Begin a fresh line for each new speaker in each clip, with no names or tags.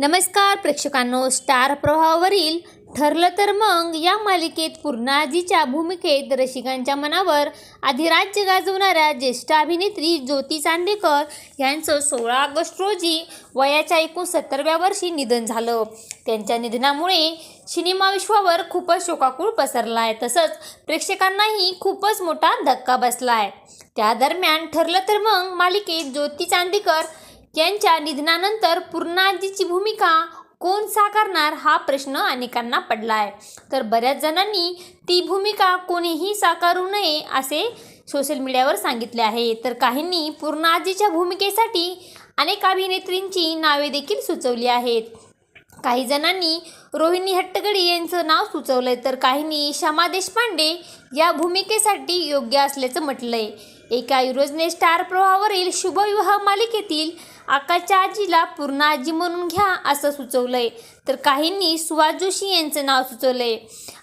नमस्कार प्रेक्षकांनो स्टार प्रवाहावरील ठरलं तर मग या मालिकेत पूर्णाजीच्या भूमिकेत रसिकांच्या मनावर अधिराज्य गाजवणाऱ्या ज्येष्ठ अभिनेत्री ज्योती चांदेकर यांचं सोळा ऑगस्ट रोजी वयाच्या एकोणसत्तरव्या वर्षी निधन झालं. त्यांच्या निधनामुळे सिनेमाविश्वावर खूपच शोकाकूळ पसरला आहे तसंच प्रेक्षकांनाही खूपच मोठा धक्का बसला आहे त्या दरम्यान ठरलं तर मग मालिकेत ज्योती चांदेकर यांच्या निधनानंतर पूर्णाजीची भूमिका कोण साकारणार हा प्रश्न अनेकांना पडला आहे तर बऱ्याच जणांनी ती भूमिका कोणीही साकारू नये असे सोशल मीडियावर सांगितले आहे. तर काहींनी पूर्णाजीच्या भूमिकेसाठी अनेक अभिनेत्रींची नावे देखील सुचवली आहेत. काही जणांनी रोहिणी हट्टगडी यांचं नाव सुचवलंय. तर काहींनी शमा देशपांडे या भूमिकेसाठी योग्य असल्याचं म्हटलंय. एका युरोजने स्टार प्रवाहावरील शुभविवाह मालिकेतील आकाशच्या आजीला पूर्ण आजी म्हणून घ्या असं सुचवलंय. तर काहींनी सुहास जोशी यांचं नाव सुचवलंय.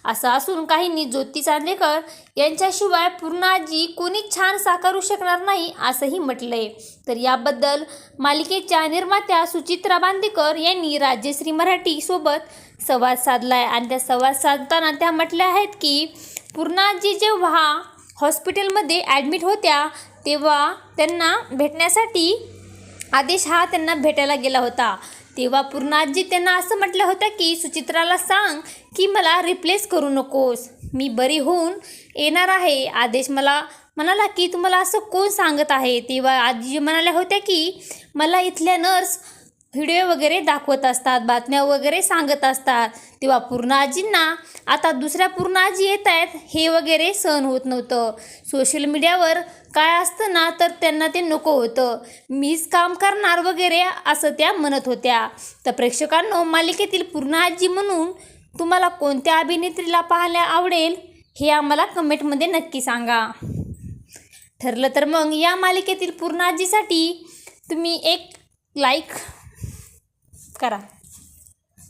असं असून काहींनी ज्योती चांदेकर यांच्याशिवाय पूर्ण आजी कोणी छान साकारू शकणार नाही असंही म्हटलंय. तर याबद्दल मालिकेच्या निर्मात्या सुचित्रा बांदेकर यांनी राज्यश्री मराठी संवाद साधला आहे आणि त्या संवाद साधताना त्या म्हटल्या आहेत की पूर्णाजी जेव्हा हॉस्पिटलमध्ये ॲडमिट होत्या तेव्हा त्यांना भेटण्यासाठी आदेश हा त्यांना भेटायला गेला होता. तेव्हा पूर्णाजी त्यांना असं म्हटलं होतं की सुचित्राला सांग की मला रिप्लेस करू नकोस. मी बरी होऊन येणार आहे. आदेश मला म्हणाला की तुम्हाला असं कोण सांगत आहे? तेव्हा आजी म्हणाल्या होत्या की मला इथल्या नर्स व्हिडिओ वगैरे दाखवत असतात बातम्या वगैरे सांगत असतात. तेव्हा पूर्ण आजींना आता दुसऱ्या पूर्ण आजी येत आहेत हे वगैरे सहन होत नव्हतं. सोशल मीडियावर काय असतं ना तर त्यांना ते नको होतं. मीच काम करणार वगैरे असं त्या म्हणत होत्या. तर प्रेक्षकांनो मालिकेतील पूर्ण आजी म्हणून तुम्हाला कोणत्या अभिनेत्रीला पाहायला आवडेल हे आम्हाला कमेंटमध्ये नक्की सांगा. ठरलं तर मग या मालिकेतील पूर्ण आजीसाठी तुम्ही एक लाईक करा.